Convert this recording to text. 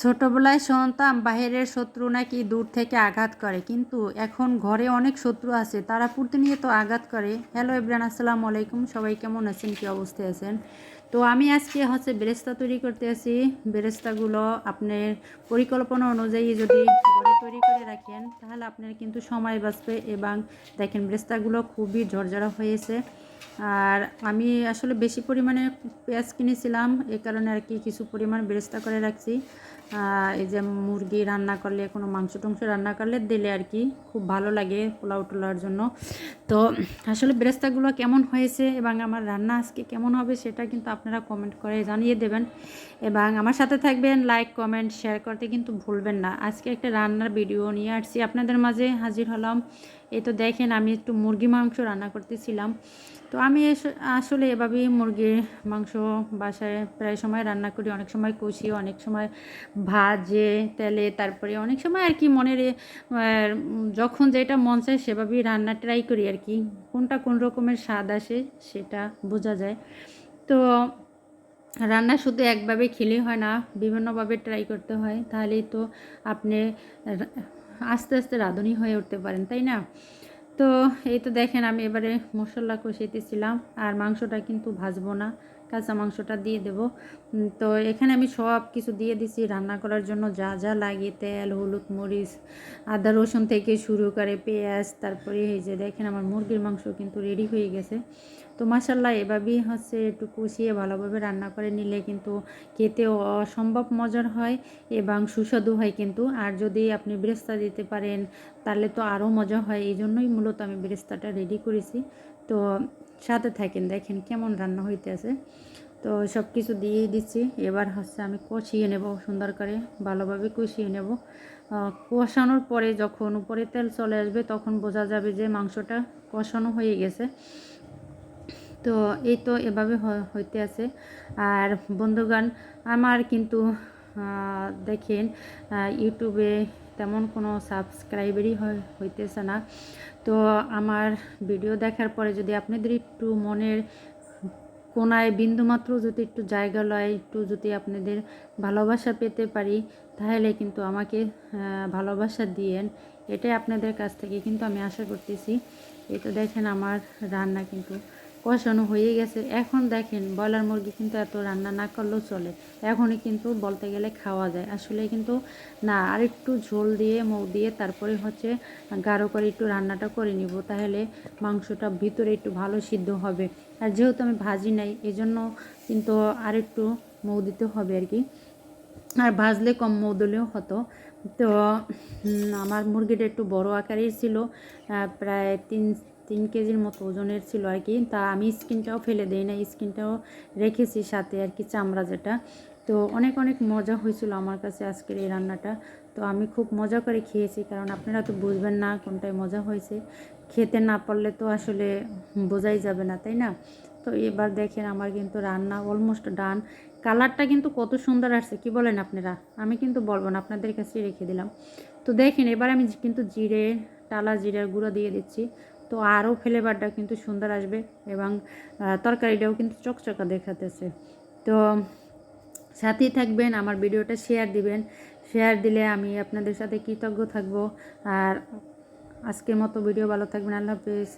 ছোটবেলায় শুনতাম বাহিরের শত্রু নাকি দূর থেকে আঘাত করে, কিন্তু এখন ঘরে অনেক শত্রু আছে, তারা প্রতিনিয়ত আঘাত করে। হ্যালো ইব্রান আসসালামু আলাইকুম, সবাই কেমন আছেন, কি অবস্থায় আছেন? তো আমি আজকে হচ্ছে বেরেস্তা তৈরি করতে আছি। বেরেস্তাগুলো আপনার পরিকল্পনা অনুযায়ী যদি ঘরে তৈরি করে রাখেন, তাহলে আপনার কিন্তু সময় বাঁচবে এবং দেখেন বেরেস্তাগুলো খুবই ঝরঝরা হয়েছে। আর আমি আসলে বেশি পরিমাণে পেঁয়াজ কিনেছিলাম এই কারণে আর কি কিছু পরিমাণ বেরেস্তা করে রাখছি। এই যে মুরগি রান্না করলে, কোনো মাংস টংস রান্না করলে দিলে আর কি খুব ভালো লাগে পোলাও টোলার জন্য। তো আসলে বেরেস্তাগুলো কেমন হয়েছে এবং আমার রান্না আজকে কেমন হবে, সেটা কিন্তু আপনারা কমেন্ট করে জানিয়ে দেবেন। এবং আমার সাথে থাকবেন লাইক কমেন্ট শেয়ার করতে কিন্তু ভুলবেন না। আজকে একটা রান্নার ভিডিও নিয়ে আসছি। আপনাদের মাঝে হাজির হলাম। এই তো দেখেন, আমি একটু মুরগি মাংস রান্না করতেছিলাম। তো আমি আসলে এভাবেই মুরগির মাংস বাসায় প্রায় সময় রান্না করি। অনেক সময় কষি, অনেক সময় ভাজে তেলে, তারপরে অনেক সময় আর কি মনের যখন যেটা মন চায় সেভাবেই রান্না ট্রাই করি আর কি। কোনটা কোন রকমের স্বাদ আসে সেটা বোঝা যায়। তো রান্না শুধু একভাবে খেলেই হয় না, বিভিন্নভাবে ট্রাই করতে হয়। তাহলেই তো আপনি আস্তে আস্তে রাঁধুনি হয়ে উঠতে পারেন, তাই না? তো এই তো দেখেন আমি এবারে মশলা কষিয়েতেছিলাম আর মাংসটা কিন্তু ভাজবো না, কাঁচা মাংসটা দিয়ে দেব। তো এখানে আমি সব কিছু দিয়ে দিছি, রান্না করার জন্য যা যা লাগে, তেল, হলুদ মরিচ, আদা, রসুন থেকে শুরু করে পেঁয়াজ, তারপরে এই যে দেখেন আমার মুরগির মাংস কিন্তু রেডি হয়ে গেছে। তো মাসাল্লাহ এভাবেই হচ্ছে একটু কষিয়ে ভালোভাবে রান্না করে নিলে কিন্তু খেতেও অসম্ভব মজার হয় এবং সুস্বাদু হয় কিন্তু। আর যদি আপনি বেরেস্তা দিতে পারেন, তাহলে তো আরও মজা হয়। এই জন্যই মূলত আমি বেরেস্তাটা রেডি করেছি। তো সাথে থাকেন, দেখেন কেমন রান্না হইতে আছে। তো সব কিছু দিয়েই দিচ্ছি। এবার হচ্ছে আমি কষিয়ে নেব সুন্দর করে, ভালোভাবে কষিয়ে নেব। কষানোর পরে যখন উপরে তেল চলে আসবে, তখন বোঝা যাবে যে মাংসটা কষানো হয়ে গেছে। তো এই তো এভাবে হইতে আছে। আর বন্ধুগান আমার কিন্তু দেখেন ইউটিউবে তেমন কোনো সাবস্ক্রাইবারই হইতেছে না। তো আমার ভিডিও দেখার পরে যদি আপনাদের একটু মনের কোনায় বিন্দুমাত্র যদি একটু জায়গা লয়, একটু যদি আপনাদের ভালোবাসা পেতে পারি, তাহলে কিন্তু আমাকে ভালোবাসা দিয়েন। এটাই আপনাদের কাছ থেকে কিন্তু আমি আশা করতেছি। তো দেখেন আমার রান্না কিন্তু কষানো হয়ে গেছে। এখন দেখেন, ব্রয়লার মুরগি কিন্তু এত রান্না না করলেও চলে। এখনই কিন্তু বলতে গেলে খাওয়া যায়। আসলে কিন্তু না, আর একটু ঝোল দিয়ে, মৌ দিয়ে তারপরে হচ্ছে গাঢ় করে একটু রান্নাটা করে নিব। তাহলে মাংসটা ভিতরে একটু ভালো সিদ্ধ হবে। আর যেহেতু আমি ভাজি নাই, এজন্য কিন্তু আর একটু মৌ দিতে হবে আর কি। আর ভাজলে কম মৌ দিলেও হতো। তো আমার মুরগিটা একটু বড় আকারের ছিল প্রায় তিন তিন কেজির মতো ওজনের ছিল আর কি। তা আমি স্কিনটাও ফেলে দিই না স্কিনটাও রেখেছি সাথে আর কি চামড়া যেটা। তো অনেক অনেক মজা হয়েছিল আমার কাছে আজকের এই রান্নাটা। তো আমি খুব মজা করে খেয়েছি, কারণ আপনারা তো বুঝবেন না কোনটায় মজা হয়েছে। খেতে না পারলে তো আসলে বোঝাই যাবে না, তাই না? তো এবার দেখেন আমার কিন্তু রান্না অলমোস্ট ডান কালারটা কিন্তু কত সুন্দর আসছে, কি বলেন আপনারা? আমি কিন্তু বলব না, আপনাদের কাছে রেখে দিলাম। তো দেখেন, এবার আমি কিন্তু জিরে, টালা জিরার গুঁড়ো দিয়ে দিচ্ছি। তো আরও ফ্লেভারটা কিন্তু সুন্দর আসবে এবং তরকারিটাও কিন্তু চকচকা দেখাতেছে। তো সাথেই থাকবেন, আমার ভিডিওটা শেয়ার দিবেন। শেয়ার দিলে আমি আপনাদের সাথে কৃতজ্ঞ থাকব। আর আজকের মতো ভিডিও ভালো থাকবেন। আল্লাহ হাফেজ।